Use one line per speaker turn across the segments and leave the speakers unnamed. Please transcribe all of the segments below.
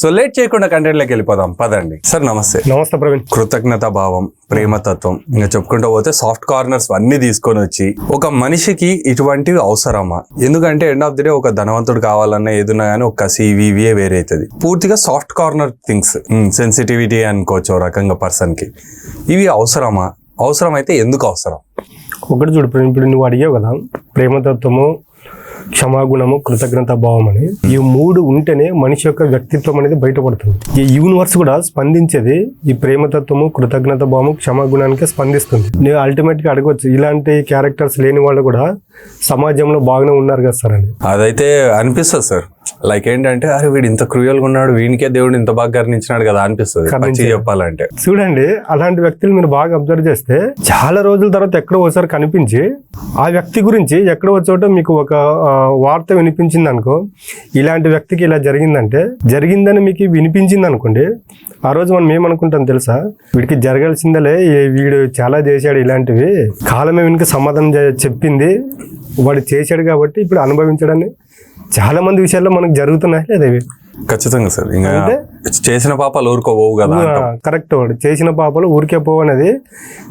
So late చేయకుండా కంటెంట్లోకి వెళ్ళిపోదాం. పదండి. సార్ నమస్తే.
నమస్తే ప్రవీణ్.
కృతజ్ఞత భావం ప్రేమతత్వం ఇంకా చెప్పుకుంటూ పోతే సాఫ్ట్ కార్నర్స్ అన్ని తీసుకొని వచ్చి ఒక మనిషికి ఇటువంటివి అవసరమా? ఎందుకంటే ఎండ్ ఆఫ్ ది డే ఒక ధనవంతుడు కావాలన్న ఏదున్నా కానీ ఒక సివివిఏ వేరే అవుతుంది. పూర్తిగా సాఫ్ట్ కార్నర్ థింగ్స్ సెన్సిటివిటీ అనుకోవచ్చు ఓ రకంగా పర్సన్కి. ఇవి అవసరమా? అవసరమైతే ఎందుకు అవసరం?
ఒకటి చూడు ఇప్పుడు నువ్వు అడిగావు కదా ప్రేమతత్వము క్షమాగుణము కృతజ్ఞత భావం అని ఈ మూడు ఉంటేనే మనిషి యొక్క వ్యక్తిత్వం అనేది బయటపడుతుంది. ఈ యూనివర్స్ కూడా స్పందించేది ఈ ప్రేమతత్వము కృతజ్ఞత భావము క్షమాగుణానికి స్పందిస్తుంది. నేను అల్టిమేట్గా అడగవచ్చు ఇలాంటి క్యారెక్టర్స్ లేని వాళ్ళు కూడా సమాజంలో బాగానే ఉన్నారు కదా సార్ అని.
అదైతే అనిపిస్తుంది సార్. లైక్ ఏంటంటే అరే వీడు ఇంత క్రూయల్గా ఉన్నాడు వీనికే దేవుడు ఇంత బాగా కరుణించినాడు కదా అనిపిస్తుంది
కరుణించాడు.
చెప్పాలంటే
చూడండి అలాంటి వ్యక్తులు మీరు బాగా అబ్జర్వ్ చేస్తే చాలా రోజుల తర్వాత ఎక్కడో ఒకసారి కనిపించి ఆ వ్యక్తి గురించి ఎక్కడో చోట మీకు ఒక వార్త వినిపించింది అనుకో ఇలాంటి వ్యక్తికి ఇలా జరిగిందంటే జరిగిందని మీకు వినిపించింది అనుకోండి ఆ రోజు మనం ఏమనుకుంటాం తెలుసా వీడికి జరగాల్సిందలే వీడు చాలా చేశాడు ఇలాంటివి కాలమే వీనికి సమాధానం చెప్పింది వాడు చేశాడు కాబట్టి ఇప్పుడు అనుభవించడాన్ని చాలా మంది విషయాల్లో మనకు జరుగుతున్నాయి లేదా
ఖచ్చితంగా సార్. ఇంకా? చేసిన పాపాలు ఊరుకోబోవు కదా.
కరెక్ట్ వాడు. చేసిన పాపలు ఊరికే పోవు అనేది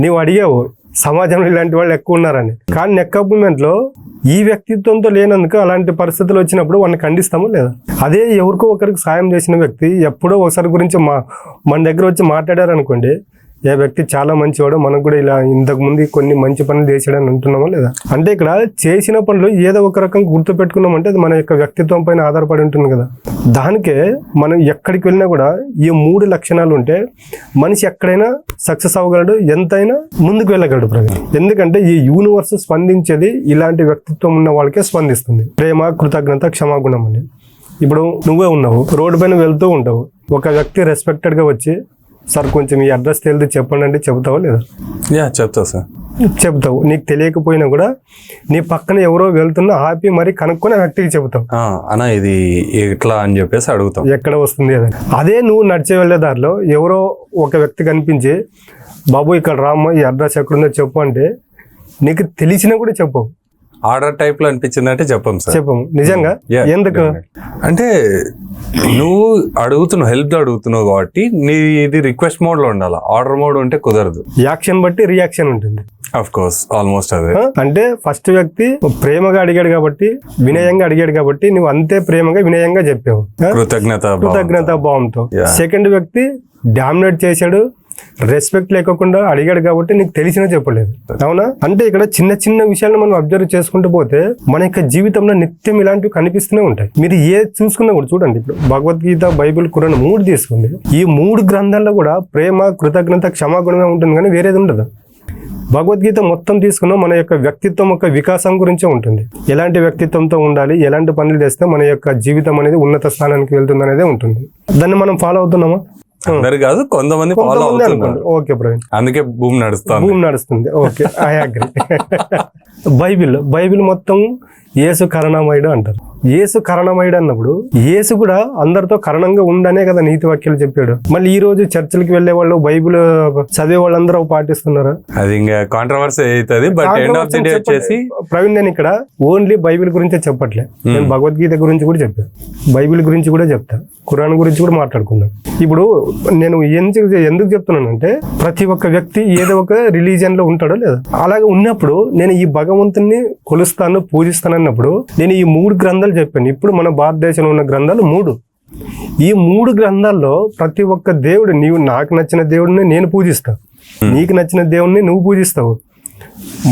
నీవు అడిగావు. సమాజంలో ఇలాంటి వాళ్ళు ఎక్కువ ఉన్నారని. కానీ నెక్లో ఈ వ్యక్తిత్వంతో లేనందుకు అలాంటి పరిస్థితులు వచ్చినప్పుడు వాడిని ఖండిస్తాము లేదా? అదే ఎవరికో ఒకరికి సాయం చేసిన వ్యక్తి ఎప్పుడో ఒకసారి గురించి మా మన దగ్గర వచ్చి మాట్లాడారు అనుకోండి ఏ వ్యక్తి చాలా మంచివాడు మనకు కూడా ఇలా ఇంతకు ముందు కొన్ని మంచి పనులు చేశాడని అంటున్నామా లేదా? అంటే ఇక్కడ చేసిన పనులు ఏదో ఒక రకంగా గుర్తు పెట్టుకున్నామంటే అది మన యొక్క వ్యక్తిత్వం పైన ఆధారపడి ఉంటుంది కదా. దానికే మనం ఎక్కడికి వెళ్ళినా కూడా ఈ మూడు లక్షణాలు ఉంటే మనిషి ఎక్కడైనా సక్సెస్ అవ్వగలడు ఎంతైనా ముందుకు వెళ్ళగలడు ప్రజలు. ఎందుకంటే ఈ యూనివర్స్ స్పందించేది ఇలాంటి వ్యక్తిత్వం ఉన్న వాళ్ళకే స్పందిస్తుంది. ప్రేమ కృతజ్ఞత క్షమాగుణం అని. ఇప్పుడు నువ్వే ఉన్నావు రోడ్డు పైన వెళ్తూ ఉంటావు. ఒక వ్యక్తి రెస్పెక్టెడ్గా వచ్చి సార్ కొంచెం ఈ అడ్రస్ తెలియదు చెప్పండి అంటే చెబుతావా లేదా?
యా చెప్తా సార్.
చెబుతావు. నీకు తెలియకపోయినా కూడా నీ పక్కన ఎవరో వెళ్తున్నా ఆపి మరి కనుక్కొని వ్యక్తికి చెబుతావు.
ఆ, అన్న ఇది ఎట్లా అని చెప్పేసి అడుగుతాం.
ఎక్కడ వస్తుంది అని అదే నువ్వు నడిచే వెళ్ళే దారిలో ఎవరో ఒక వ్యక్తి కనిపించి బాబు ఇక్కడ రామ్మ ఈ అడ్రస్ ఎక్కడుందో చెప్పు అంటే నీకు తెలిసినా కూడా చెప్పవు.
ఆర్డర్ టైప్లో అనిపించింది అంటే చెప్పం సార్.
చెప్పము నిజంగా? ఎందుకు.
అంటే నువ్వు అడుగుతున్నావు హెల్ప్ అడుగుతున్నావు కాబట్టి నీ ఇది రిక్వెస్ట్ మోడ్లో ఉండాలి? ఆర్డర్ మోడ్ ఉంటే కుదరదు.
యాక్షన్ బట్టి రియాక్షన్ ఉంటుంది.
అఫ్ కోర్స్ ఆల్మోస్ట్ అదే?
అంటే ఫస్ట్ వ్యక్తి ప్రేమగా అడిగాడు కాబట్టి వినయంగా అడిగాడు కాబట్టి నువ్వు అంతే ప్రేమగా వినయంగా చెప్పావు?
కృతజ్ఞత.
కృతజ్ఞత భావంతో. సెకండ్ వ్యక్తి డామినేట్ చేశాడు రెస్పెక్ట్ లేకోకుండా అడిగాడు కాబట్టి నీకు తెలిసినా చెప్పలేదు. అవునా? అంటే ఇక్కడ చిన్న చిన్న విషయాలను మనం అబ్జర్వ్ చేసుకుంటూ పోతే మన యొక్క జీవితంలో నిత్యం ఇలాంటివి కనిపిస్తూనే ఉంటాయి. మీరు ఏ చూసుకున్నా కూడా చూడండి ఇప్పుడు భగవద్గీత బైబిల్ కురాన్ మూడు తీసుకుంది ఈ మూడు గ్రంథాల్లో కూడా ప్రేమ కృతజ్ఞత క్షమాగుణంగా ఉంటుంది కానీ వేరేది ఉండదు. భగవద్గీత మొత్తం తీసుకున్న మన యొక్క వ్యక్తిత్వం యొక్క వికాసం గురించే ఉంటుంది. ఎలాంటి వ్యక్తిత్వంతో ఉండాలి ఎలాంటి పనులు చేస్తే మన యొక్క జీవితం అనేది ఉన్నత స్థానానికి వెళ్తుంది అనేది ఉంటుంది. దాన్ని మనం ఫాలో అవుతున్నామా?
అందరు కాదు కొంతమంది ఫాలో అవుతున్నారు.
ఓకే ప్రవీణ్
అందుకే భూమి నడుస్తాను
భూమి నడుస్తుంది. Okay. I agree Bible Bible మొత్తం యేసు కరణమయుడు అంటారు. యేసు కరణమయుడు అన్నప్పుడు యేసు కూడా అందరితో కరణంగా ఉండనే కదా నీతి వాక్యాలు చెప్పాడు. మళ్ళీ ఈ రోజు చర్చిలకి వెళ్ళే వాళ్ళు బైబిల్ చదివే వాళ్ళందరూ పాటిస్తున్నారా.
అది ఇంకా కాంట్రవర్సీ అవుతుంది but end of the day వచ్చేసి
ప్రవీణ్ నేను ఇక్కడ ఓన్లీ బైబిల్ గురించే చెప్పట్లే. నేను భగవద్గీత గురించి కూడా చెప్పాను బైబిల్ గురించి కూడా చెప్తా. ఖురాన్ గురించి కూడా మాట్లాడుకుందాం. ఇప్పుడు నేను ఎందుకు ఎందుకు చెప్తున్నానంటే ప్రతి ఒక్క వ్యక్తి ఏదో ఒక రిలీజియన్లో ఉంటాడో లేదా. అలాగే ఉన్నప్పుడు నేను ఈ భగవంతుని కొలుస్తాను పూజిస్తాను అన్నప్పుడు నేను ఈ మూడు గ్రంథాలు చెప్పాను. ఇప్పుడు మన భారతదేశంలో ఉన్న గ్రంథాలు మూడు. ఈ మూడు గ్రంథాల్లో ప్రతి ఒక్క దేవుడు నీవు నాకు నచ్చిన దేవుడిని నేను పూజిస్తాను. నీకు నచ్చిన దేవుడిని నువ్వు పూజిస్తావు.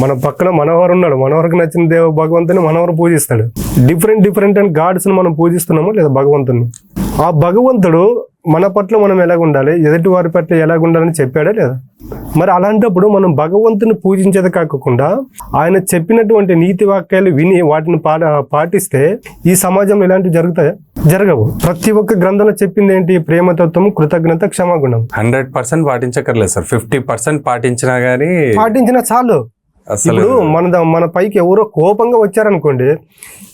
మన పక్కన మనవరు ఉన్నాడు. మనవరికి నచ్చిన దేవ భగవంతుని మనవరు పూజిస్తాడు. డిఫరెంట్ డిఫరెంట్ అండ్ గాడ్స్ మనం పూజిస్తున్నామో లేదా భగవంతుని ఆ భగవంతుడు మన పట్ల మనం ఎలాగ ఉండాలి ఎదుటి వారి పట్ల ఎలాగ ఉండాలని చెప్పాడా లేదా? మరి అలాంటప్పుడు మనం భగవంతుని పూజించేది కాకుండా ఆయన చెప్పినటువంటి నీతి వాక్యాలు విని వాటిని పాటిస్తే ఈ సమాజంలో ఇలాంటివి జరుగుతాయా? జరగవు. ప్రతి ఒక్క గ్రంథంలో చెప్పింది ఏంటి? ప్రేమతత్వం కృతజ్ఞత క్షమాగుణం.
హండ్రెడ్ పర్సెంట్ పాటించక్కర్లేదు సార్. ఫిఫ్టీ పర్సెంట్ పాటించినా గానీ
పాటించిన చాలు. ఇప్పుడు మన మన పైకి ఎవరో కోపంగా వచ్చారనుకోండి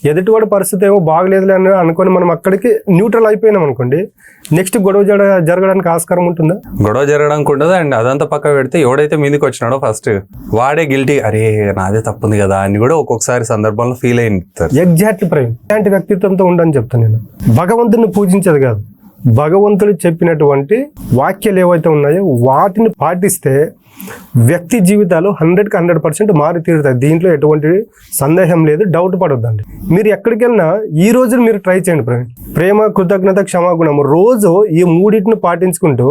ఎదుటివాడి పరిస్థితి ఏమో బాగలేదులే అని అనుకొని మనం అక్కడికి న్యూట్రల్ అయిపోయినాం అనుకోండి నెక్స్ట్ గొడవ జరగడానికి ఆస్కారం ఉంటుందా?
గొడవ జరగడానికి ఉండదు అండ్ అదంతా పక్క పెడితే ఎవడైతే మీదకి వచ్చినాడో ఫస్ట్ వాడే గిల్టీ అరే నాదే తప్పుంది కదా అని కూడా ఒక్కొక్కసారి సందర్భంలో ఫీల్ అయింది
ఎగ్జాక్ట్లీ ప్రేమ్ ఇలాంటి వ్యక్తిత్వంతో ఉండని చెప్తాను నేను. భగవంతుని పూజించేది కాదు. భగవంతుడు చెప్పినటువంటి వాక్యాలు ఏవైతే ఉన్నాయో వాటిని పాటిస్తే వ్యక్తి జీవితాలు హండ్రెడ్కి హండ్రెడ్ పర్సెంట్ మారి తీరుతాయి. దీంట్లో ఎటువంటి సందేహం లేదు డౌట్ పడొద్దండి. మీరు ఎక్కడికి వెళ్ళినా ఈ రోజు మీరు ట్రై చేయండి ప్రేమ. ప్రేమ కృతజ్ఞత క్షమాగుణం రోజు ఈ మూడింటిని పాటించుకుంటూ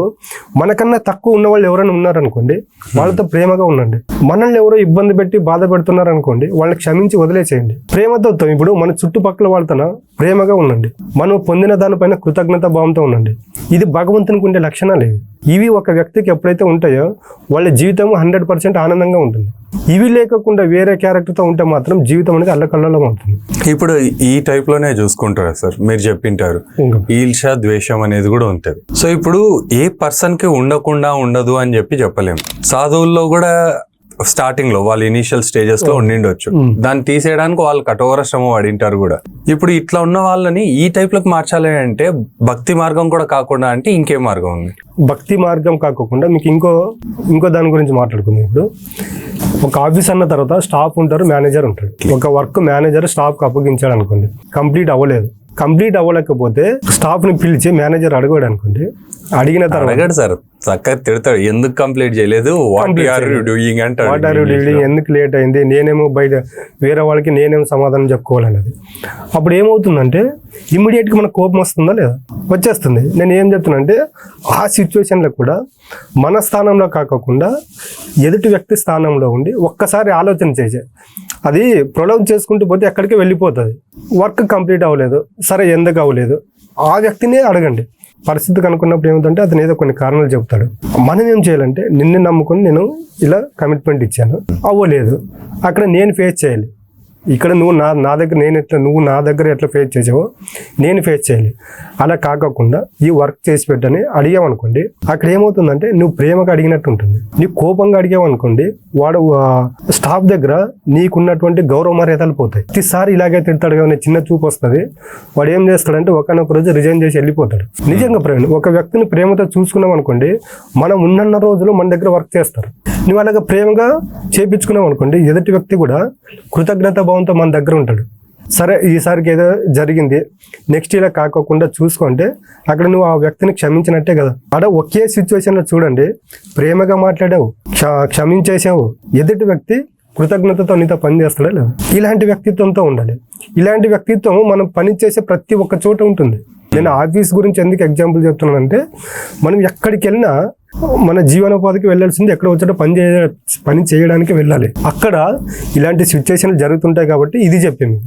మనకన్నా తక్కువ ఉన్న వాళ్ళు ఎవరైనా ఉన్నారనుకోండి వాళ్ళతో ప్రేమగా ఉండండి. మనల్ని ఎవరో ఇబ్బంది పెట్టి బాధ పెడుతున్నారు అనుకోండి వాళ్ళని క్షమించి వదిలేసేయండి. ప్రేమతో ఇప్పుడు మన చుట్టుపక్కల వాళ్ళతో ప్రేమగా ఉండండి. మనం పొందిన దానిపైన కృతజ్ఞత భావంతో ఉండండి. ఇది భగవంతునికి ఉండే లక్షణాలు ఇవి. ఇవి ఒక వ్యక్తికి ఎప్పుడైతే ఉంటాయో వాళ్ళ జీవితం హండ్రెడ్ పర్సెంట్ ఆనందంగా ఉంటుంది. ఇవి లేకుండా వేరే క్యారెక్టర్తో ఉంటే మాత్రం జీవితం అనేది అల్లకల్లలో ఉంటుంది
ఇప్పుడు ఈ టైప్లోనే చూసుకుంటారు సార్? మీరు చెప్పింటారు. ఈర్ష ద్వేషం అనేది కూడా ఉంటది. సో ఇప్పుడు ఏ పర్సన్కి ఉండకుండా ఉండదు అని చెప్పి చెప్పలేము సాధువుల్లో కూడా స్టార్టింగ్లో వాళ్ళు ఇనీషియల్ స్టేజెస్లో ఉండిండొచ్చు. దాన్ని తీసేయడానికి వాళ్ళు కఠోర శ్రమ పడింటారు కూడా. ఇప్పుడు ఇట్లా ఉన్న వాళ్ళని ఈ టైప్లోకి మార్చాలి అంటే భక్తి మార్గం కూడా కాకుండా అంటే ఇంకే మార్గం ఉంది?
భక్తి మార్గం కాకుండా మీకు ఇంకో ఇంకో దాని గురించి మాట్లాడుకుందాం ఇప్పుడు. ఒక ఆఫీస్ అన్న తర్వాత స్టాఫ్ ఉంటారు మేనేజర్ ఉంటాడు. ఒక వర్క్ మేనేజర్ స్టాఫ్కి అప్పగించాడు అనుకోండి. కంప్లీట్ అవ్వలేదు. కంప్లీట్ అవ్వలేకపోతే స్టాఫ్ని పిలిచి మేనేజర్ అడగాడు అనుకోండి. అడిగిన తర్వాత.
అడగడు సార్. చక్కగా తిడతాడు. ఎందుకు కంప్లీట్ చేయలేదు? What are. డూయింగ్ అంటాడు
వాట్ ఆర్ డీలింగ్ ఎందుకు లేట్ అయింది? నేనేమో బయట వేరే వాళ్ళకి నేనేమో సమాధానం చెప్పుకోవాలన్నది. అప్పుడు ఏమవుతుందంటే ఇమ్మీడియట్గా మనకు కోపం వస్తుందా లేదా? వచ్చేస్తుంది. నేను ఏం చెప్తున్నానంటే ఆ సిచ్యువేషన్లో కూడా మన స్థానంలో కాకుండా ఎదుటి వ్యక్తి స్థానంలో ఉండి ఒక్కసారి ఆలోచన చేసే. అది ప్రొలవ్ చేసుకుంటూ పోతే ఎక్కడికి వెళ్ళిపోతుంది. వర్క్ కంప్లీట్ అవ్వలేదు. సరే ఎందుకు అవ్వలేదు? ఆ వ్యక్తినే అడగండి. పరిస్థితి కనుక్కున్నప్పుడు ఏమిటంటే అతను ఏదో కొన్ని కారణాలు చెబుతాడు. మనం ఏం చేయాలంటే నిన్ను నమ్ముకొని నేను ఇలా కమిట్మెంట్ ఇచ్చాను. అవ్వలేదు. అక్కడ నేను ఫేస్ చేయాలి. ఇక్కడ నువ్వు నా నా దగ్గర నేను ఎట్లా నువ్వు నా దగ్గర ఎట్లా ఫేస్ చేసావో నేను ఫేస్ చేయాలి. అలా కాకుండా ఈ వర్క్ చేసి పెట్టని అడిగామనుకోండి అక్కడ ఏమవుతుందంటే నువ్వు ప్రేమగా అడిగినట్టు ఉంటుంది. నీ కోపంగా అడిగామనుకోండి వాడు స్టాఫ్ దగ్గర నీకున్నటువంటి గౌరవ మర్యాదలు పోతాయి. ప్రతిసారి ఇలాగే తిడతాడు కానీ చిన్న చూపు వస్తుంది. వాడు ఏం చేస్తాడంటే ఒకనొక రోజు రిజైన్ చేసి వెళ్ళిపోతాడు. నిజంగా ప్రేమ ఒక వ్యక్తిని ప్రేమతో చూసుకున్నాం అనుకోండి మనం ఉన్నన్న రోజులు మన దగ్గర వర్క్ చేస్తారు. నువ్వు అలాగ ప్రేమగా చేపించుకున్నావు అనుకోండి ఎదుటి వ్యక్తి కూడా కృతజ్ఞత భావంతో మన దగ్గర ఉంటాడు. సరే ఈసారికి ఏదో జరిగింది. నెక్స్ట్ ఇలా కాకోకుండా చూసుకుంటే అక్కడ నువ్వు ఆ వ్యక్తిని క్షమించినట్టే కదా. అక్కడ ఒకే సిచ్యువేషన్లో చూడండి ప్రేమగా మాట్లాడావు క్ష- క్షమించేసావు ఎదుటి వ్యక్తి కృతజ్ఞతతో నీతో పని చేస్తాడా లేదా? ఇలాంటి వ్యక్తిత్వంతో ఉండాలి. ఇలాంటి వ్యక్తిత్వం మనం పని చేసే ప్రతి ఒక్క చోట ఉంటుంది. నేను ఆఫీస్ గురించి ఎందుకు ఎగ్జాంపుల్ చెప్తున్నానంటే మనం ఎక్కడికి వెళ్ళినా మన జీవనోపాధికి వెళ్ళాల్సింది ఎక్కడ వచ్చాడో పని చేయ పని చేయడానికి వెళ్ళాలి. అక్కడ ఇలాంటి సిచ్యువేషన్లు జరుగుతుంటాయి కాబట్టి ఇది చెప్పింది.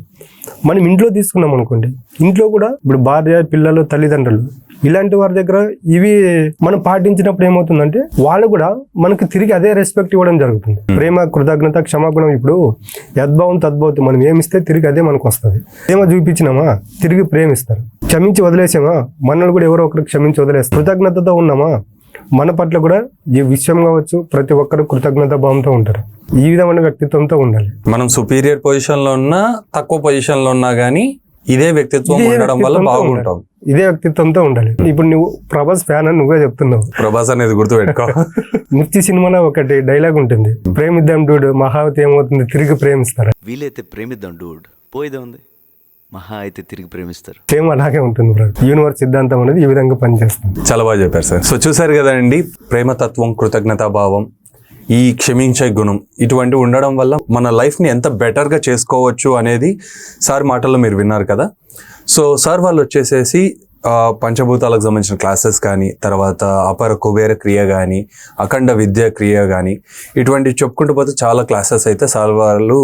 మనం ఇంట్లో తీసుకున్నాం అనుకోండి. ఇంట్లో కూడా ఇప్పుడు భార్య పిల్లలు తల్లిదండ్రులు ఇలాంటి వారి దగ్గర ఇవి మనం పాటించినప్పుడు ఏమవుతుందంటే వాళ్ళు కూడా మనకి తిరిగి అదే రెస్పెక్ట్ ఇవ్వడం జరుగుతుంది. ప్రేమ కృతజ్ఞత క్షమాగుణం ఇప్పుడు యద్భావం తద్భావం మనం ఏమిస్తే తిరిగి అదే మనకు వస్తుంది. ప్రేమ చూపించినామా? తిరిగి ప్రేమిస్తారు. క్షమించి వదిలేసామా? మనల్ని కూడా ఎవరో ఒకరు క్షమించి వదిలేస్తారు. కృతజ్ఞతతో ఉన్నామా? మన పట్ల కూడా ఈ విషయం కావచ్చు ప్రతి ఒక్కరు కృతజ్ఞత భావంతో ఉంటారు. ఈ విధమైన వ్యక్తిత్వంతో ఉండాలి.
మనం సుపీరియర్ పొజిషన్లో ఉన్నా తక్కువ పొజిషన్లో ఉన్నా గానీ ఇదే వ్యక్తిత్వం ఉండడం వల్ల బాగుంటాం.
ఇదే వ్యక్తిత్వంతో ఉండాలి. ఇప్పుడు నువ్వు ప్రభాస్ ఫ్యాన్ అని నువ్వే చెప్తున్నావు.
ప్రభాస్ అనేది గుర్తు పెట్టుకో
మిర్చి సినిమాలో ఒకటి డైలాగ్ ఉంటుంది. ప్రేమిద్దాం డూడ్ మహావతి ఏమవుతుంది తిరిగి ప్రేమిస్తారు?
వీలైతే ప్రేమిద్దాం డూడ్. పోయేదే ఉంది? మహా అయితే తిరిగి ప్రేమిస్తారు.
సేమ్ అలాగే ఉంటుంది యూనివర్స్ సిద్ధాంతం అనేది ఈ విధంగా పనిచేస్తుంది.
చాలా బాగా చెప్పారు సార్. సో చూసారు కదండి ప్రేమతత్వం కృతజ్ఞతా భావం ఈ క్షమించే గుణం ఇటువంటి ఉండడం వల్ల మన లైఫ్ని ఎంత బెటర్గా చేసుకోవచ్చు అనేది సార్ మాటల్లో మీరు విన్నారు కదా. సో సార్ వాళ్ళు వచ్చేసేసి పంచభూతాలకు సంబంధించిన క్లాసెస్ కానీ తర్వాత అపర కుబేర క్రియ కానీ అఖండ విద్య క్రియ కానీ ఇటువంటివి చెప్పుకుంటూ పోతే చాలా క్లాసెస్ అయితే సార్ వాళ్ళు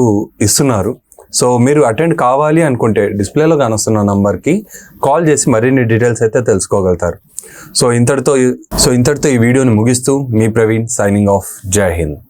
ఇస్తున్నారు. సో మీరు అటెండ్ కావాలి అనుకుంటే డిస్ప్లేలో కానొస్తున్న నంబర్కి కాల్ చేసి మరిన్ని డీటెయిల్స్ అయితే తెలుసుకోగలుగుతారు. సో ఇంతటితో సో ఇంతటితో ఈ వీడియోని ముగిస్తూ మీ ప్రవీణ్ సైనింగ్ ఆఫ్. జై హింద్.